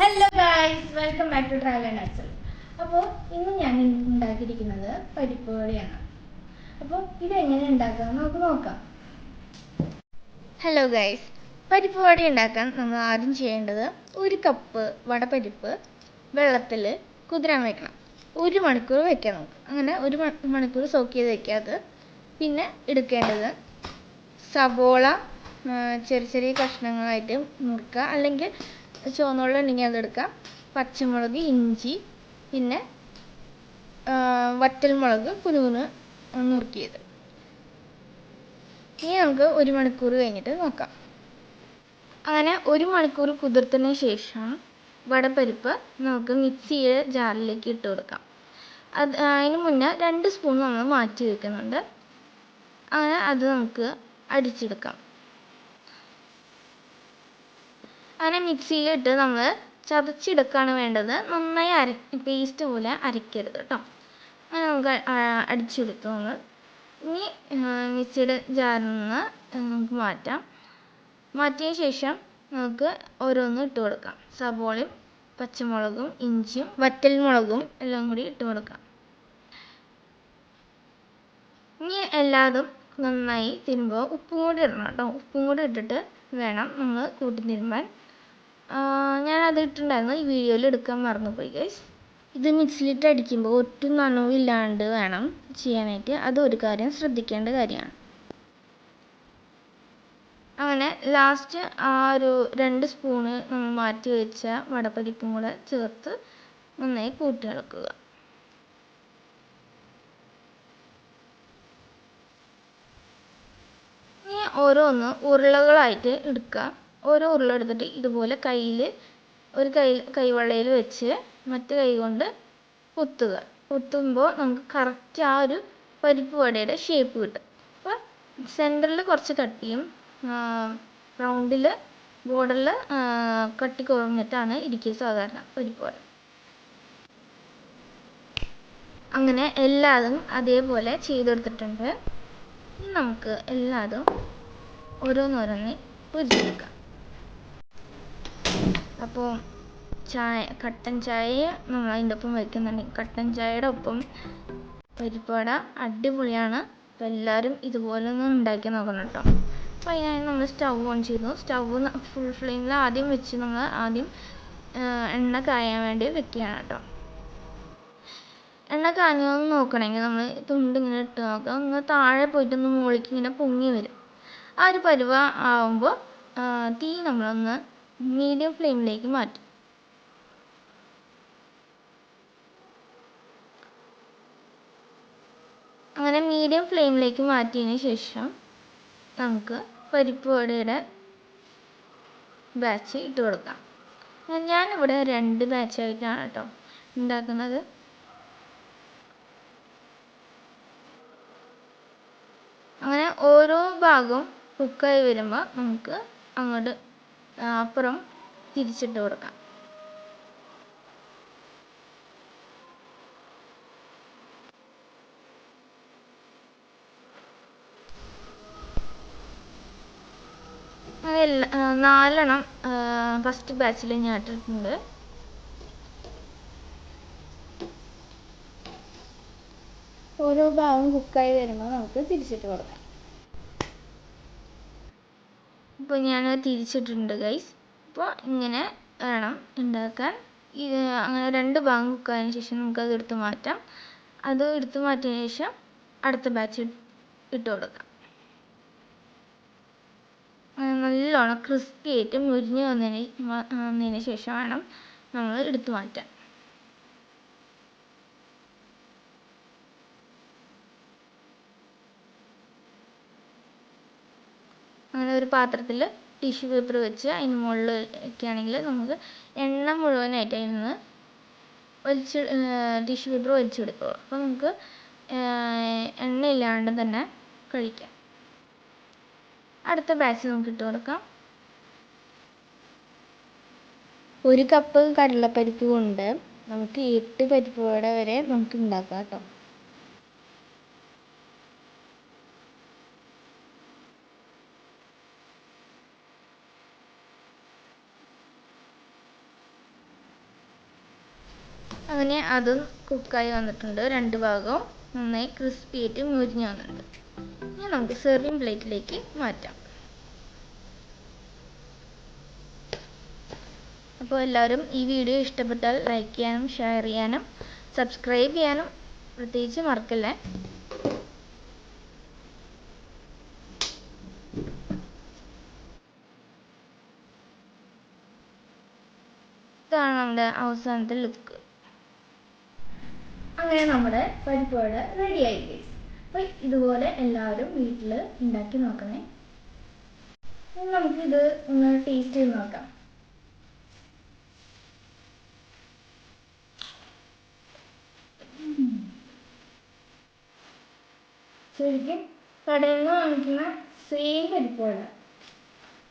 Hello guys welcome back to travel and Achal അപ്പോൾ ഇന്ന് ഞാൻ ഉണ്ടാക്കിയിരിക്കുന്നത് പരിപ്പ് വടയാണ് അപ്പോൾ ഇതെങ്ങനെ ഉണ്ടാക്കാം നമുക്ക് നോക്കാം. ഹലോ ഗായ്സ് പരിപ്പ് വട ഉണ്ടാക്കാൻ നമ്മൾ ആദ്യം ചെയ്യേണ്ടത് ഒരു കപ്പ് വടപരിപ്പ് വെള്ളത്തിൽ കുതിരാൻ വെക്കണം. ഒരു മണിക്കൂർ വെക്കാം നമുക്ക് അങ്ങനെ ഒരു മണിക്കൂർ സോക്ക് ചെയ്ത് വെക്കാതെ പിന്നെ എടുക്കേണ്ടത് സവോള ചെറിയ ചെറിയ കഷ്ണങ്ങളായിട്ട് മുറിക്കുക. അല്ലെങ്കിൽ ചുവന്നുള്ളി ഉണ്ടെങ്കിൽ അതെടുക്കാം. പച്ചമുളക് ഇഞ്ചി പിന്നെ വറ്റൽമുളക് കുനുകുന് നുറുക്കിയത്. ഇനി നമുക്ക് ഒരു മണിക്കൂർ കഴിഞ്ഞിട്ട് നോക്കാം. അങ്ങനെ ഒരു മണിക്കൂർ കുതിർത്തതിന് ശേഷം വടപ്പരിപ്പ് നമുക്ക് മിക്സിയുടെ ജാറിലേക്ക് ഇട്ട് കൊടുക്കാം. അത് അതിന് മുന്നേ രണ്ട് സ്പൂൺ നമ്മൾ മാറ്റി വെക്കുന്നുണ്ട്. അങ്ങനെ അത് നമുക്ക് അടിച്ചെടുക്കാം അങ്ങനെ മിക്സിയിലിട്ട് നമ്മൾ ചതച്ചെടുക്കുകയാണ് വേണ്ടത്. നന്നായി അര പേസ്റ്റ് പോലെ അരയ്ക്കരുത് കേട്ടോ. അങ്ങനെ നമുക്ക് അടിച്ചെടുത്തു നമ്മൾ. ഇനി മിക്സിയുടെ ജാറിൽ നിന്ന് നമുക്ക് മാറ്റാം. മാറ്റിയ ശേഷം നമുക്ക് ഓരോന്നും ഇട്ട് കൊടുക്കാം. സവോളയും പച്ചമുളകും ഇഞ്ചിയും വറ്റൽമുളകും എല്ലാം കൂടി ഇട്ട് കൊടുക്കാം. ഇനി എല്ലാതും നന്നായി തിരുമ്പോൾ ഉപ്പും കൂടി ഇടണം കേട്ടോ. ഉപ്പും കൂടി ഇട്ടിട്ട് വേണം നമ്മൾ കൂട്ടി തിരുമ്പാൻ ഞാൻ അത് ഇട്ടിട്ടുണ്ടായിരുന്നു ഈ വീഡിയോയിൽ എടുക്കാൻ മറന്നുപോയി ഗൈസ് ഇത് മിക്സിയിലിട്ട് അടിക്കുമ്പോൾ ഒട്ടും നനവില്ലാണ്ട് വേണം ചെയ്യാനായിട്ട്. അതൊരു കാര്യം ശ്രദ്ധിക്കേണ്ട കാര്യമാണ്. അങ്ങനെ ലാസ്റ്റ് ആ ഒരു രണ്ട് സ്പൂണ് നമ്മൾ മാറ്റി വെച്ച വടപ്പരിപ്പും കൂടെ ചേർത്ത് നന്നായി കൂട്ടി ഇളക്കുക ഇനി ഓരോന്ന് ഉരുളകളായിട്ട് എടുക്കുക. ഓരോ ഉരുള എടുത്തിട്ട് ഇതുപോലെ കയ്യിൽ ഒരു കൈ കൈവെള്ളയിൽ വെച്ച് മറ്റു കൈ കൊണ്ട് കുത്തുക. കുത്തുമ്പോൾ നമുക്ക് കറക്റ്റ് ആ ഒരു പരിപ്പ് വടയുടെ ഷേപ്പ് കിട്ടും. അപ്പോൾ സെന്ററിൽ കുറച്ച് കട്ടിയും റൗണ്ടിൽ ബോർഡറിൽ കട്ടി കുറഞ്ഞിട്ടാണ് ഇരിക്കുക സാധാരണ പരിപ്പ് വട. അങ്ങനെ എല്ലാതും അതേപോലെ ചെയ്തെടുത്തിട്ടുണ്ട്. നമുക്ക് എല്ലാതും ഓരോന്നോരോന്ന് പൊരിച്ചെടുക്കാം അപ്പോൾ ചായ കട്ടൻ ചായ നമ്മൾ അതിന്റെ ഒപ്പം വയ്ക്കുന്നുണ്ട് കട്ടൻ ചായയുടെ ഒപ്പം പരിപ്പുവട അടിപൊളിയാണ്. അപ്പോൾ എല്ലാവരും ഇതുപോലെ ഒന്ന് ഉണ്ടാക്കി നോക്കണം കേട്ടോ. അപ്പോൾ അതിനായി നമ്മൾ സ്റ്റവ് ഓൺ ചെയ്തു സ്റ്റവ് ഫുൾ ഫ്ലെയിമിൽ ആദ്യം വെച്ച് നമ്മൾ ആദ്യം എണ്ണ കായാൻ വേണ്ടി വെക്കുകയാണ് കേട്ടോ. എണ്ണ കാഞ്ഞോന്ന് നോക്കണമെങ്കിൽ നമ്മൾ തുണ്ട് ഇങ്ങനെ ഇട്ട് നോക്കുക ഒന്ന് താഴെ പോയിട്ട് ഒന്ന് മുകളിലേക്ക് ഇങ്ങനെ പൊങ്ങി വരും. ആ ഒരു പരുവ ആവുമ്പോൾ തീ നമ്മളൊന്ന് മീഡിയം ഫ്ലെയിമിലേക്ക് മാറ്റും. അങ്ങനെ മീഡിയം ഫ്ലെയിമിലേക്ക് മാറ്റിയതിന് ശേഷം നമുക്ക് പരിപ്പ് വടയുടെ ബാച്ച് ഇട്ട് കൊടുക്കാം. ഞാനിവിടെ രണ്ട് ബാച്ചായിട്ടാണ് കേട്ടോ ഉണ്ടാക്കുന്നത്. അങ്ങനെ ഓരോ ഭാഗവും കുക്കായി വരുമ്പോൾ നമുക്ക് അങ്ങോട്ട് അപ്പുറം തിരിച്ചിട്ട് കൊടുക്കാം. നാലെണ്ണം ഫസ്റ്റ് ബാച്ചിൽ ഞാൻ ഇട്ടിട്ടുണ്ട്. ഓരോ ഭാഗം കുക്കായി വരുമ്പോൾ നമുക്ക് തിരിച്ചിട്ട് കൊടുക്കാം. ഇപ്പോൾ ഞാൻ തിരിച്ചിട്ടുണ്ട് ഗൈസ് അപ്പോൾ ഇങ്ങനെ വേണം ഉണ്ടാക്കാൻ. ഇത് അങ്ങനെ രണ്ട് ഭാഗം കുക്കായതിന് ശേഷം നമുക്കത് എടുത്ത് മാറ്റാം. അത് എടുത്ത് മാറ്റിയതിന് ശേഷം അടുത്ത ബാച്ച് ഇട്ട് കൊടുക്കാം. നല്ലോണം ക്രിസ്പി ആയിട്ട് മുരിഞ്ഞ് വന്നതിന് വന്നതിന് ശേഷം വേണം നമ്മൾ എടുത്ത് മാറ്റാൻ. അങ്ങനെ ഒരു പാത്രത്തിൽ ടിഷ്യൂ പേപ്പർ വെച്ച് അതിന് മുകളിൽ ആണെങ്കിൽ നമുക്ക് എണ്ണ മുഴുവനായിട്ട് അതിൽ നിന്ന് വലിച്ച് ടിഷ്യൂ പേപ്പർ വലിച്ചെടുക്കുക. അപ്പോൾ നമുക്ക് എണ്ണയില്ലാണ്ട് തന്നെ കഴിക്കാം. അടുത്ത ബാച്ച് നമുക്ക് ഇട്ട് കൊടുക്കാം. ഒരു കപ്പ് കടലപ്പരിപ്പ് കൊണ്ട് നമുക്ക് എട്ട് പരിപ്പ് വട വരെ നമുക്ക് ഉണ്ടാക്കാം കേട്ടോ. അങ്ങനെ അതും കുക്കായി വന്നിട്ടുണ്ട്. രണ്ട് ഭാഗവും നന്നായി ക്രിസ്പി ആയിട്ട് മുരിഞ്ഞ് വന്നിട്ടുണ്ട്. ഇനി നമുക്ക് സെർവിങ് പ്ലേറ്റിലേക്ക് മാറ്റാം. അപ്പോൾ എല്ലാവരും ഈ വീഡിയോ ഇഷ്ടപ്പെട്ടാൽ ലൈക്ക് ചെയ്യാനും ഷെയർ ചെയ്യാനും സബ്സ്ക്രൈബ് ചെയ്യാനും പ്രത്യേകിച്ച് മറക്കല്ലേ? ഇതാണ് നമ്മുടെ അവസാനത്തെ ലുക്ക് അങ്ങനെ നമ്മുടെ പരിപ്പ് വട റെഡി ആയി ഗൈസ് അപ്പോൾ ഇതുപോലെ എല്ലാവരും വീട്ടിൽ ഉണ്ടാക്കി നോക്കണേ. നമുക്കിത് ഒന്ന് ടേസ്റ്റ് ചെയ്ത് നോക്കാം. ശരിക്കും കടയിൽ നിന്ന് വാങ്ങിക്കുന്ന സെയിം പരിപ്പുവട.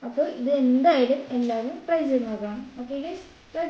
അപ്പൊ അപ്പോൾ ഇത് എന്തായാലും എല്ലാവരും ട്രൈ ചെയ്ത് നോക്കണം. Okay bye